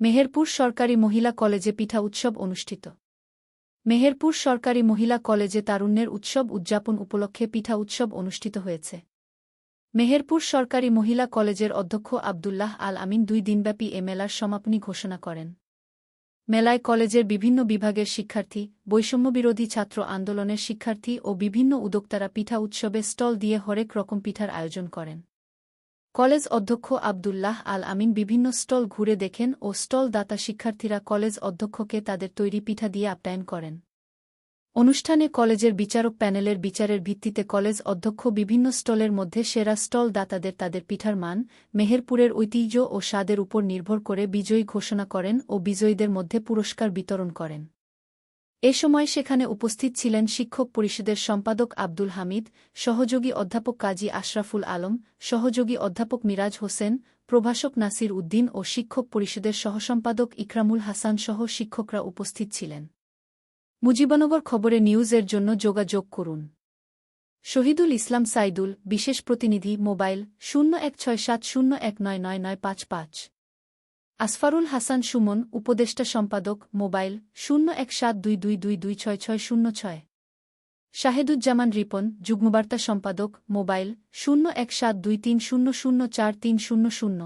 মেহেরপুর সরকারি মহিলা কলেজে পিঠা উৎসব অনুষ্ঠিত। মেহেরপুর সরকারি মহিলা কলেজে তারুণ্যের উৎসব উদযাপন উপলক্ষে পিঠা উৎসব অনুষ্ঠিত হয়েছে। মেহেরপুর সরকারি মহিলা কলেজের অধ্যক্ষ আবদুল্লাহ আল আমিন দুই দিনব্যাপী এ মেলার সমাপনী ঘোষণা করেন। মেলায় কলেজের বিভিন্ন বিভাগের শিক্ষার্থী, বৈষম্যবিরোধী ছাত্র আন্দোলনের শিক্ষার্থী ও বিভিন্ন উদ্যোক্তারা পিঠা উৎসবে স্টল দিয়ে হরেক রকম পিঠার আয়োজন করেন। কলেজ অধ্যক্ষ আবদুল্লাহ আল আমিন বিভিন্ন স্টল ঘুরে দেখেন ও স্টল দাতা শিক্ষার্থীরা কলেজ অধ্যক্ষকে তাদের তৈরি পিঠা দিয়ে আপ্যায়ন করেন। অনুষ্ঠানে কলেজের বিচারক প্যানেলের বিচারের ভিত্তিতে কলেজ অধ্যক্ষ বিভিন্ন স্টলের মধ্যে সেরা স্টল দাতাদের তাদের পিঠার মান, মেহেরপুরের ঐতিহ্য ও স্বাদের উপর নির্ভর করে বিজয়ী ঘোষণা করেন ও বিজয়ীদের মধ্যে পুরস্কার বিতরণ করেন। এ সময় সেখানে উপস্থিত ছিলেন শিক্ষক পরিষদের সম্পাদক আব্দুল হামিদ, সহযোগী অধ্যাপক কাজী আশরাফুল আলম, সহযোগী অধ্যাপক মিরাজ হোসেন, প্রভাষক নাসির উদ্দিন ও শিক্ষক পরিষদের সহসম্পাদক ইকরামুল হাসান সহ শিক্ষকরা উপস্থিত ছিলেন। মুজিবনগর খবরে নিউজের জন্য যোগাযোগ করুন। শহীদুল ইসলাম সাইদুল, বিশেষ প্রতিনিধি, মোবাইল, শূন্য এক ছয় সাত শূন্য এক নয় নয় নয় পাঁচ পাঁচ। আসফারুল হাসান সুমন, উপদেষ্টা সম্পাদক, মোবাইল, শূন্য এক সাত দুই দুই দুই দুই ছয় ছয় শূন্য ছয়। শাহেদুজ্জামান রিপন, যুগ্মবার্তা সম্পাদক, মোবাইল, শূন্য এক সাত দুই তিন শূন্য শূন্য চার তিন শূন্য শূন্য।